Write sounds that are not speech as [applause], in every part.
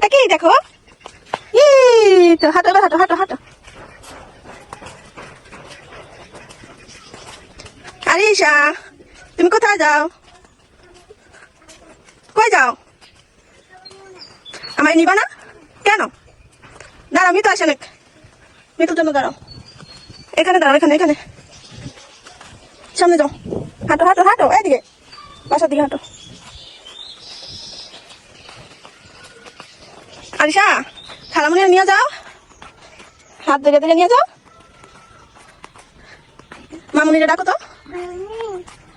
এটা কি? দেখো। ই তো হাঁটো এবার, হাঁটো হাঁটো হাঁটো। তুমি কোথায় যাও? কই যাও? আমায় নিবা না? কেন? দাঁড়াও, মিতু আসে অনেক। মিতুর জন্য দাঁড়াও। এখানে দাঁড়াও, এখানে এখানে। সামনে যাও। হাঁটো হাঁটো হাঁটো, এইদিকে। বাসার দিকে হাঁটো। আরিশা খালামুনি নিয়ে যাও। হাত ধরে ধরে নিয়ে যাও। মামুনিরে ডাকো তো।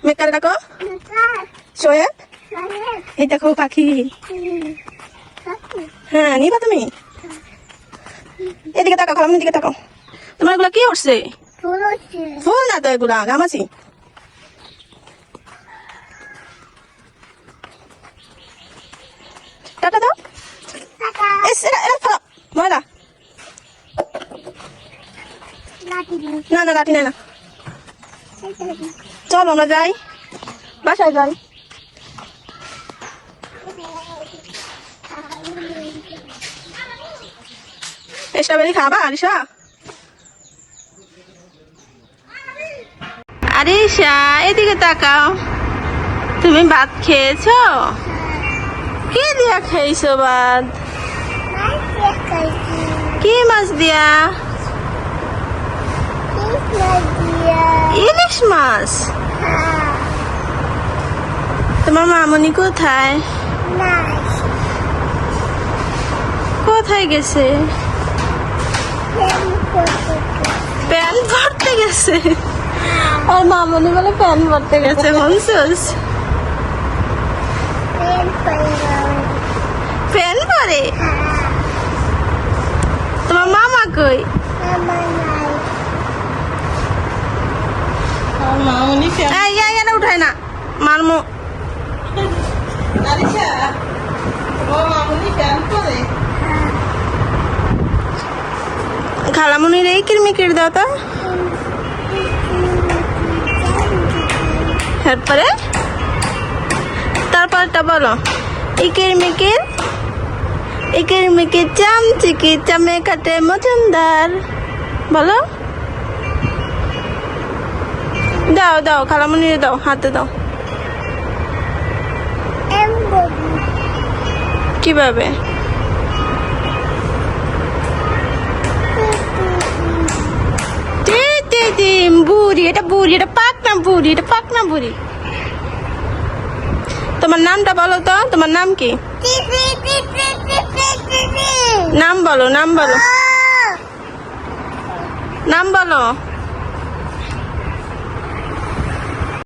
মেকার ডাকো। শোয়েব এই দেখো পাখি। হ্যাঁ নিবা তুমি। এদিকে তাকাও, খালামুনির দিকে তাকাও। তোমার এগুলা কি উঠছে? ফুল না তো এগুলা? গামাছি। টাটা দাও। ময়লা না না, লাঠি যাই। বাসায় যাই। স্ট্রবেরি খাবা, আরিশা? আরিশা, এদিকে তাকাও। তুমি ভাত খেয়েছো? কি দিয়া খেয়েছো ভাত? কি মাছ দিয়া? ইলিশ মাছ? তোমার মামনি কোথায়? কোথায় গেছে? প্যান ভরতে গেছে। আর মামনি বলে প্যান ভরতে গেছে। [laughs] বলছিস প্যান ভরে তোমার মামা কই উঠায় না। মারমো করে খালামুনির এই কিরমিকির দাও তো। এরপরে তারপরটা বলো। ইকির মিকির ইকির মিকির চাম চিকি চামে কাটে মজুমদার। বলো। দাও দাও খালামুনির দাও হাতে দাও। কীভাবে? বুড়ি এটা বুড়ি এটা পাক না বুড়ি এটা পাক না বুড়ি। তোমার নামটা বলো তো তোমার নাম কি? নাম বলো নাম বলো। নাম বলো।